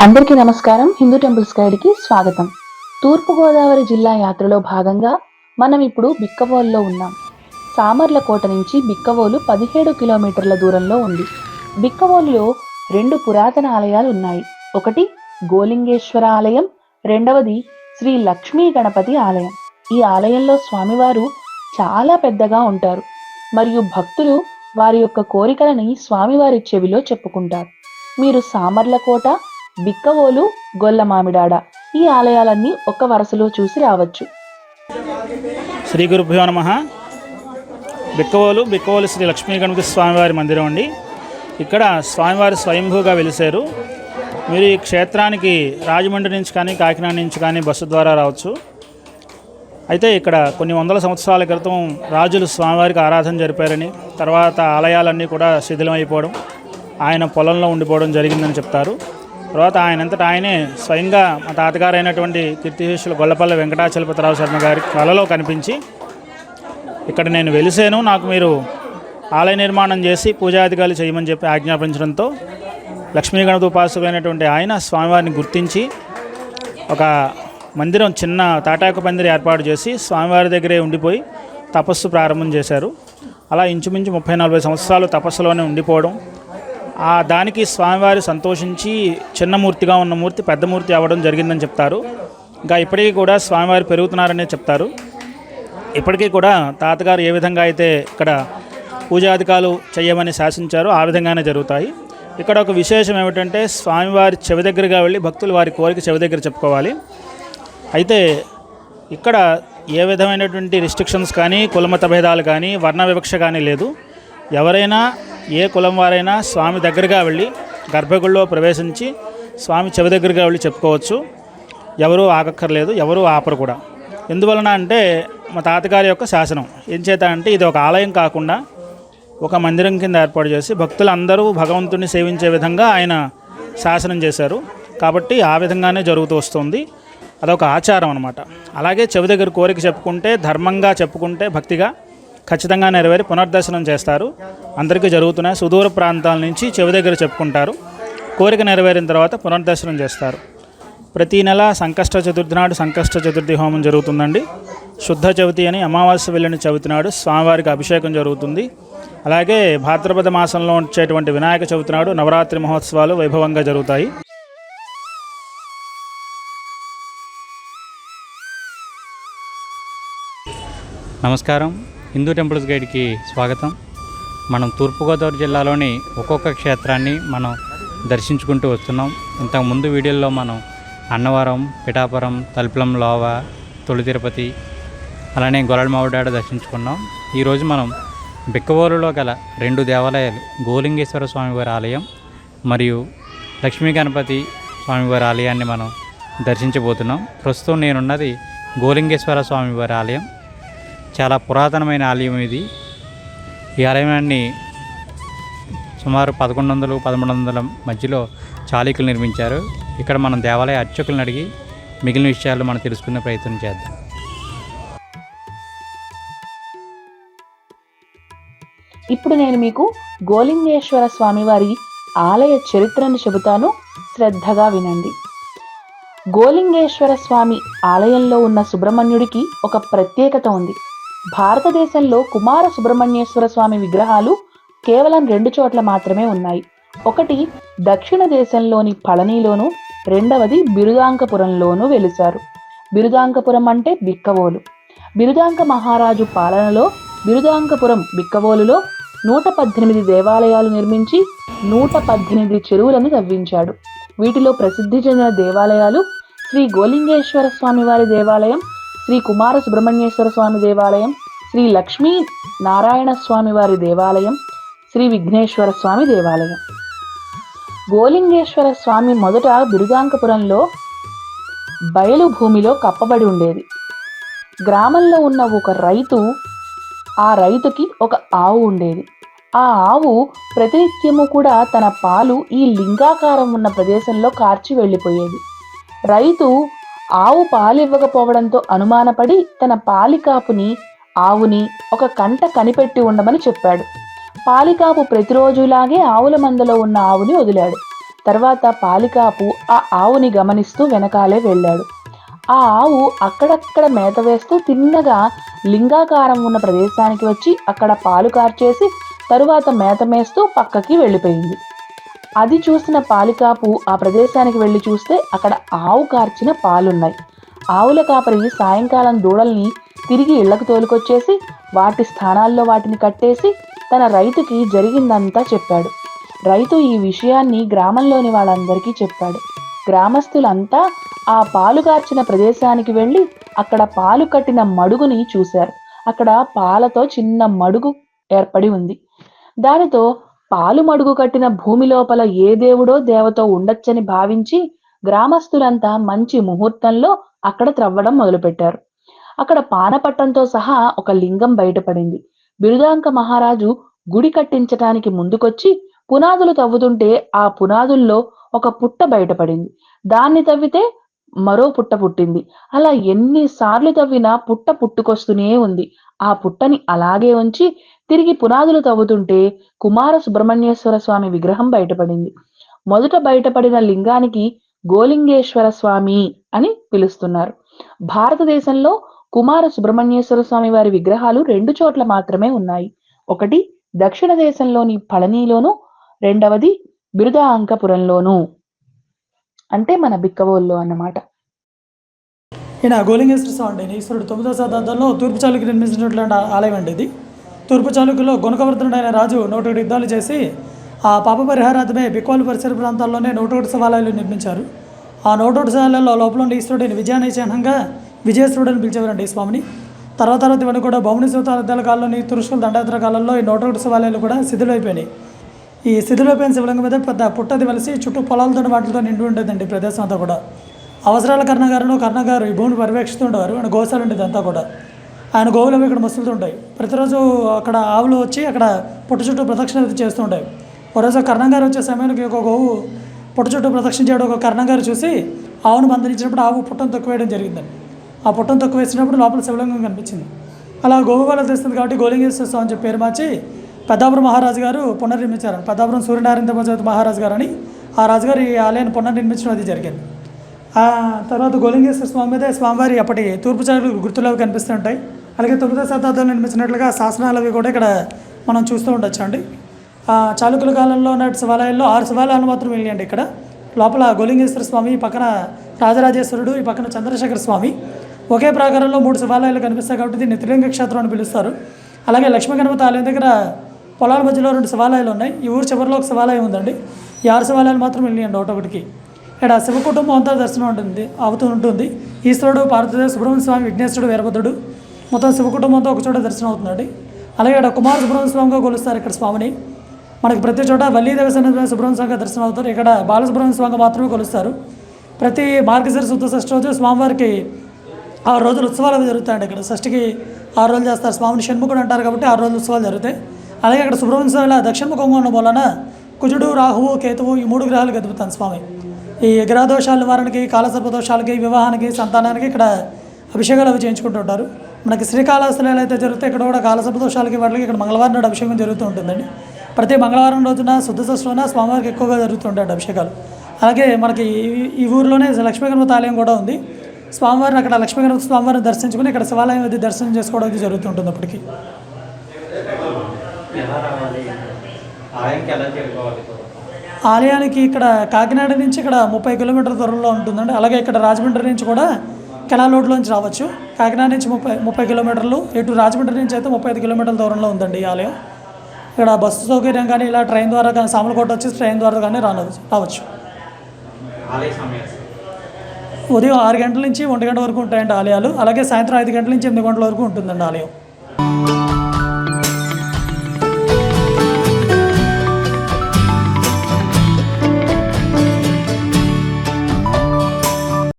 అందరికీ నమస్కారం. హిందూ టెంపుల్స్ గైడ్కి స్వాగతం. తూర్పుగోదావరి జిల్లా యాత్రలో భాగంగా మనం ఇప్పుడు బిక్కవోలులో ఉన్నాం. సామర్ల కోట నుంచి బిక్కవోలు పదిహేడు కిలోమీటర్ల దూరంలో ఉంది. బిక్కవోలులో రెండు పురాతన ఆలయాలు ఉన్నాయి. ఒకటి గోలింగేశ్వర ఆలయం రెండవది శ్రీ లక్ష్మీ గణపతి ఆలయం. ఈ ఆలయంలో స్వామివారు చాలా పెద్దగా ఉంటారు. మరియు భక్తులు వారి యొక్క కోరికలని స్వామివారి చెవిలో చెప్పుకుంటారు. మీరు సామర్లకోట బిక్కవోలు గొల్ల మామిడాడ. ఈ ఆలయాలన్నీ ఒక వరుసలో చూసి రావచ్చు. శ్రీ గురుభ్యో నమ. బిక్కవోలు బిక్కవోలు శ్రీ లక్ష్మీ గణపతి స్వామివారి మందిరం అండి. ఇక్కడ స్వామివారి స్వయంభూగా వెలిశారు. మీరు ఈ క్షేత్రానికి రాజమండ్రి నుంచి కానీ కాకినాడ నుంచి కానీ బస్సు ద్వారా రావచ్చు. అయితే ఇక్కడ కొన్ని వందల సంవత్సరాల క్రితం రాజులు స్వామివారికి ఆరాధన జరిపారని తర్వాత ఆలయాలన్నీ కూడా శిథిలమైపోవడం ఆయన పొలంలో ఉండిపోవడం జరిగిందని చెప్తారు. తర్వాత ఆయనంతటా ఆయనే స్వయంగా మా తాతగారు అయినటువంటి కీర్తిశేషులు గొల్లపల్లి వెంకటాచలపతిరావు శర్మ గారి కళలో కనిపించి ఇక్కడ నేను వెలిసాను నాకు మీరు ఆలయ నిర్మాణం చేసి పూజాధికారులు చేయమని చెప్పి ఆజ్ఞాపించడంతో లక్ష్మీ గణపతి ఉపాసకులైనటువంటి ఆయన స్వామివారిని గుర్తించి ఒక మందిరం చిన్న తాటాకు పందిరి ఏర్పాటు చేసి స్వామివారి దగ్గరే ఉండిపోయి తపస్సు ప్రారంభం చేశారు. అలా ఇంచుమించు ముప్పై నలభై సంవత్సరాలు తపస్సులోనే ఉండిపోవడం ఆ దానికి స్వామివారి సంతోషించి చిన్న మూర్తిగా ఉన్న మూర్తి పెద్ద మూర్తి అవ్వడం జరిగిందని చెప్తారు. ఇంకా ఇప్పటికీ కూడా స్వామివారు పెరుగుతున్నారనే చెప్తారు. ఇప్పటికీ కూడా తాతగారు ఏ విధంగా అయితే ఇక్కడ పూజాధికాలు చేయమని శాసించారో ఆ విధంగానే జరుగుతాయి. ఇక్కడ ఒక విశేషం ఏమిటంటే స్వామివారి చెవి దగ్గరగా వెళ్ళి భక్తులు వారి కోరిక చెవి దగ్గర చెప్పుకోవాలి. అయితే ఇక్కడ ఏ విధమైనటువంటి రిస్ట్రిక్షన్స్ కానీ కులమత భేదాలు కానీ వర్ణ వివక్ష కానీ లేదు. ఎవరైనా ఏ కులం వారైనా స్వామి దగ్గరగా వెళ్ళి గర్భగుడిలో ప్రవేశించి స్వామి చెవి దగ్గరగా వెళ్ళి చెప్పుకోవచ్చు. ఎవరూ ఆగక్కర్లేదు ఎవరూ ఆపరు కూడా. ఎందువలన అంటే మా తాతగారి యొక్క శాసనం. ఏం చేత అంటే ఇది ఒక ఆలయం కాకుండా ఒక మందిరం కింద ఏర్పాటు చేసి భక్తులందరూ భగవంతుని సేవించే విధంగా ఆయన శాసనం చేశారు. కాబట్టి ఆ విధంగానే జరుగుతూ వస్తుంది. అదొక ఆచారం అనమాట అలాగే చెవి దగ్గర కోరిక చెప్పుకుంటే ధర్మంగా చెప్పుకుంటే భక్తిగా ఖచ్చితంగా నెరవేరి పునర్దర్శనం చేస్తారు. అందరికీ జరుగుతున్నాయి సుదూర ప్రాంతాల నుంచి చెవి దగ్గర చెప్పుకుంటారు. కోరిక నెరవేరిన తర్వాత పునర్దర్శనం చేస్తారు. ప్రతి నెల సంకష్ట చతుర్థి నాడు సంకష్ట చతుర్థి హోమం జరుగుతుందండి. శుద్ధ చవితి అని అమావాస్య వెళ్ళిన చవితి నాడు స్వామివారికి అభిషేకం జరుగుతుంది. అలాగే భాద్రపద మాసంలో వచ్చేటువంటి వినాయక చవితి నాడు నవరాత్రి మహోత్సవాలు వైభవంగా జరుగుతాయి. నమస్కారం. హిందూ టెంపుల్స్ గైడ్కి స్వాగతం. మనం తూర్పుగోదావరి జిల్లాలోని ఒక్కొక్క క్షేత్రాన్ని మనం దర్శించుకుంటూ వస్తున్నాం. ఇంతకు ముందు వీడియోల్లో మనం అన్నవరం పిఠాపురం తలుపులం లోవ తొలి తిరుపతి అలానే గొలడమావుడాడ దర్శించుకున్నాం. ఈరోజు మనం బిక్కవోలులో గల రెండు దేవాలయాలు గోలింగేశ్వర స్వామివారి ఆలయం మరియు లక్ష్మీ గణపతి స్వామివారి ఆలయాన్ని మనం దర్శించబోతున్నాం. ప్రస్తుతం నేనున్నది గోలింగేశ్వర స్వామివారి ఆలయం. చాలా పురాతనమైన ఆలయం ఇది. ఈ ఆలయాన్ని సుమారు పదకొండు వందలు పదమూడు వందల మధ్యలో చాళుక్యులు నిర్మించారు. ఇక్కడ మనం దేవాలయ అర్చకులను అడిగి మిగిలిన విషయాలు మనం తెలుసుకునే ప్రయత్నం చేద్దాం. ఇప్పుడు నేను మీకు గోలింగేశ్వర స్వామివారి ఆలయ చరిత్రను చెబుతాను. శ్రద్ధగా వినండి. గోలింగేశ్వర స్వామి ఆలయంలో ఉన్న సుబ్రహ్మణ్యుడికి ఒక ప్రత్యేకత ఉంది. భారతదేశంలో కుమార సుబ్రహ్మణ్యేశ్వర స్వామి విగ్రహాలు కేవలం రెండు చోట్ల మాత్రమే ఉన్నాయి. ఒకటి దక్షిణ దేశంలోని పళనిలోను రెండవది బిరుదాంకపురంలోను వెలిశారు. బిరుదాంకపురం అంటే బిక్కవోలు. బిరుదాంక మహారాజు పాలనలో బిరుదాంకపురం బిక్కవోలులో నూట పద్దెనిమిది దేవాలయాలు నిర్మించి నూట పద్దెనిమిది చెరువులను తవ్వించాడు. వీటిలో ప్రసిద్ధి చెందిన దేవాలయాలు శ్రీ గోలింగేశ్వర స్వామి వారి దేవాలయం శ్రీ కుమార సుబ్రహ్మణ్యేశ్వర స్వామి దేవాలయం శ్రీ లక్ష్మీ నారాయణ స్వామి వారి దేవాలయం శ్రీ విఘ్నేశ్వర స్వామి దేవాలయం. గోలింగేశ్వర స్వామి మొదట దుర్గాంకపురంలో బయలు భూమిలో కప్పబడి ఉండేది. గ్రామంలో ఉన్న ఒక రైతు ఆ రైతుకి ఒక ఆవు ఉండేది. ఆ ఆవు ప్రతినిత్యము కూడా తన పాలు ఈ లింగాకారం ఉన్న ప్రదేశంలో కార్చి వెళ్ళిపోయేది. రైతు ఆవు పాలివ్వకపోవడంతో అనుమానపడి తన పాలికాపుని ఆవుని ఒక కంట కనిపెట్టి ఉండమని చెప్పాడు. పాలికాపు ప్రతిరోజులాగే ఆవుల మందలో ఉన్న ఆవుని వదిలాడు. తర్వాత పాలికాపు ఆ ఆవుని గమనిస్తూ వెనకాలే వెళ్ళాడు. ఆ ఆవు అక్కడక్కడ మేత వేస్తూ తిన్నగా లింగాకారం ఉన్న ప్రదేశానికి వచ్చి అక్కడ పాలు కార్చేసి తరువాత మేత మేస్తూ పక్కకి వెళ్ళిపోయింది. అది చూసిన పాలికాపు ఆ ప్రదేశానికి వెళ్ళి చూస్తే అక్కడ ఆవు కార్చిన పాలున్నాయి. ఆవుల కాపరి సాయంకాలం దూడల్ని తిరిగి ఇళ్ళకు తోలుకొచ్చేసి వాటి స్థానాల్లో వాటిని కట్టేసి తన రైతుకి జరిగిందంతా చెప్పాడు. రైతు ఈ విషయాన్ని గ్రామంలోని వాళ్ళందరికీ చెప్పాడు. గ్రామస్తులంతా ఆ పాలు కార్చిన ప్రదేశానికి వెళ్ళి అక్కడ పాలు కట్టిన మడుగుని చూశారు. అక్కడ పాలతో చిన్న మడుగు ఏర్పడి ఉంది. దానితో పాలు మడుగు కట్టిన భూమి లోపల ఏ దేవుడో దేవతో ఉండొచ్చని భావించి గ్రామస్తులంతా మంచి ముహూర్తంలో అక్కడ త్రవ్వడం మొదలుపెట్టారు. అక్కడ పానపట్టంతో సహా ఒక లింగం బయటపడింది. బిరుదాంక మహారాజు గుడి కట్టించటానికి ముందుకొచ్చి పునాదులు తవ్వుతుంటే ఆ పునాదుల్లో ఒక పుట్ట బయటపడింది. దాన్ని తవ్వితే మరో పుట్ట పుట్టింది. అలా ఎన్నిసార్లు తవ్వినా పుట్ట పుట్టుకొస్తూనే ఉంది. ఆ పుట్టని అలాగే ఉంచి తిరిగి పునాదులు తవ్వుతుంటే కుమార సుబ్రహ్మణ్యేశ్వర స్వామి విగ్రహం బయటపడింది. మొదట బయటపడిన లింగానికి గోలింగేశ్వర స్వామి అని పిలుస్తున్నారు. భారతదేశంలో కుమార సుబ్రహ్మణ్యేశ్వర స్వామి వారి విగ్రహాలు రెండు చోట్ల మాత్రమే ఉన్నాయి. ఒకటి దక్షిణ దేశంలోని పళనిలోను రెండవది బిరుదాంకపురంలోను. అంటే మన బిక్కవోల్లో అన్నమాట. ఈయన గోలింగేశ్వర స్వామి అండి ఈశ్వరుడు తొమ్మిదవ శతాబ్దంలో తూర్పు చాలుకి నిర్మించినటువంటి ఆలయం అండి ఇది. తూర్పు చాళుక్యులో గుణకవర్ధనుడైన రాజు నూటొకటి యుద్ధాలు చేసి ఆ పాప పరిహారార్థమే బిక్వాలు పరిసర ప్రాంతాల్లోనే నూటొకటి శివాలయాలు నిర్మించారు. ఆ నూటొకటి శివాలయాల్లో లోపల ఉండి ఈశ్వరుడిని విజయాన్ని చిహ్నంగా విజయశ్వరుడు అని పిలిచేవారండి ఈ స్వామిని. తర్వాత తర్వాత ఇవన్నీ కూడా బహుమని శివతాబ్దాల కాలంలోని తురుషుల దండయాత్ర కాలంలో ఈ నూటొకటి శివాలయాలు కూడా శిథిలైపోయినాయి ఈ శిథిలైపోయిన శివలింగం మీద పెద్ద పుట్టది వెలిసి చుట్టూ పొలాలతో వాటితో నిండి ఉండేదండి ప్రదేశం అంతా కూడా. అవసరాల కర్ణగారును కర్ణగారు ఈ భూమిని పర్యవేక్షిస్తుండేవారు అండ్ గోశాల ఉండేది అంతా కూడా. ఆయన గోవులు అవి ఇక్కడ మసులుతుంటాయి ప్రతిరోజు అక్కడ ఆవులు వచ్చి అక్కడ పుట్టు చుట్టూ ప్రదక్షిణ చేస్తూ చేస్తుంటాయి ఒక రోజు కర్ణంగారు వచ్చే సమయానికి ఒక గోవు పుట్ట చుట్టూ ప్రదక్షిణ చేయడం ఒక కర్ణంగారు చూసి ఆవును బంధించినప్పుడు ఆవు పుట్టను తొక్కువేయడం జరిగిందండి. ఆ పుట్టం తక్కువ వేసినప్పుడు లోపల శివలింగం కనిపించింది. అలా గోవు వల్ల తెస్తుంది కాబట్టి గోలింగేశ్వర స్వామి అని చెప్పి పేరు మార్చి పెద్దాపురం మహారాజు గారు పునర్నిర్మించారు పెద్దాపురం సూర్యనారాయణ దేవజోతి మహారాజు గారు అని ఆ రాజుగారు ఈ ఆలయాన్ని పునర్నిర్మించడం అది జరిగింది. ఆ తర్వాత గోలింగేశ్వర స్వామి మీద స్వామివారి అప్పటి తూర్పు చాలు గుర్తులు అవి కనిపిస్తుంటాయి అలాగే తొమ్మిదో శతాబ్దంలో నిర్మించినట్లుగా శాసనాలు అవి కూడా ఇక్కడ మనం చూస్తూ ఉండొచ్చు అండి చాలుకుల కాలంలో ఉన్న శివాలయాల్లో ఆరు శివాలయాలు మాత్రం వెళ్ళండి ఇక్కడ. లోపల గోలింగేశ్వర స్వామి ఈ పక్కన రాజరాజేశ్వరుడు ఈ పక్కన చంద్రశేఖర స్వామి. ఒకే ప్రాకారంలో మూడు శివాలయాలు కనిపిస్తాయి కాబట్టి దీన్ని త్రిలింగ క్షేత్రం అని పిలుస్తారు. అలాగే లక్ష్మీ గణపతి ఆలయం దగ్గర పొలాల మధ్యలో రెండు శివాలయాలు ఉన్నాయి. ఈ ఊరు చివరిలో ఒక శివాలయం ఉందండి. ఈ ఆరు శివాలయాలు మాత్రం వెళ్ళండి ఒకటొకటికి. ఇక్కడ శివ కుటుంబం అంతా దర్శనం ఉంటుంది అవుతూ ఉంటుంది. ఈశ్వరుడు పార్వతీదేవి సుబ్రహ్మణ్య స్వామి విఘ్నేశ్వరుడు వీరభద్రుడు. మొత్తం శివ కుటుంబంతో ఒక చోట దర్శనం అవుతున్నాడు. అలాగే ఇక్కడ కుమార సుబ్రహ్మణ్య స్వామిగా కొలుస్తారు ఇక్కడ స్వామిని. మనకి ప్రతి చోట వల్లీ దేవసేన సుబ్రహ్మణ్య స్వామిగా దర్శనం అవుతారు. ఇక్కడ బాలసుబ్రహ్మణ్య స్వామిగా మాత్రమే కొలుస్తారు. ప్రతి మార్గశిర శుద్ధ షష్ఠి రోజు స్వామివారికి ఆరు రోజులు ఉత్సవాలు జరుగుతాయండి ఇక్కడ. షష్ఠికి ఆరు రోజులు చేస్తారు. స్వామిని షణ్ముఖుడు అంటారు కాబట్టి ఆరు రోజులు ఉత్సవాలు జరుగుతాయి. అలాగే ఇక్కడ సుబ్రహ్మణ్య స్వామి ఇలా దక్షిణముఖంగా ఉండడం వలన కుజుడు రాహువు కేతువు ఈ మూడు గ్రహాలు గదుపుతాను స్వామి. ఈ గ్రహ దోషాల నివారణకి కాలసర్ప దోషాలకి వివాహానికి సంతానానికి ఇక్కడ అభిషేకాలు అవి చేయించుకుంటుంటారు మనకి శ్రీకాళహస్తిలో అయితే జరుగుతాయి ఇక్కడ కూడా కాలసర్ప దోషాలకి వాటికి ఇక్కడ మంగళవారం నాడు అభిషేకం జరుగుతూ ఉంటుందండి. ప్రతి మంగళవారం రోజున శుద్ధ షష్ఠిన స్వామివారికి ఎక్కువగా జరుగుతుంటాయి అభిషేకాలు. అలాగే మనకి ఈ- ఊరిలోనే లక్ష్మీ గణపతి ఆలయం కూడా ఉంది. స్వామివారిని అక్కడ లక్ష్మీ గణపతి స్వామివారిని దర్శించుకుని ఇక్కడ శివాలయం అది దర్శనం చేసుకోవడం అది జరుగుతుంటుంది అప్పటికి. ఆలయంకి ఎలా చేరుకోవాలి? ఆలయానికి ఇక్కడ కాకినాడ నుంచి ఇక్కడ ముప్పై కిలోమీటర్ల దూరంలో ఉంటుందండి. అలాగే ఇక్కడ రాజమండ్రి నుంచి కూడా కెనాల్ రోడ్లోంచి రావచ్చు. కాకినాడ నుంచి ముప్పై ముప్పై కిలోమీటర్లు ఇటు రాజమండ్రి నుంచి అయితే ముప్పై ఐదు కిలోమీటర్ల దూరంలో ఉందండి ఈ ఆలయం. ఇక్కడ బస్సు సౌకర్యం కానీ ఇలా ట్రైన్ ద్వారా కానీ సామలకోట వచ్చి ట్రైన్ ద్వారా కానీ రావచ్చు. రావచ్చు ఉదయం ఆరు గంటల నుంచి ఒంటి గంట వరకు ఉంటాయండి ఆలయాలు. అలాగే సాయంత్రం ఐదు గంటల నుంచి ఎనిమిది గంటల వరకు ఉంటుందండి ఆలయం.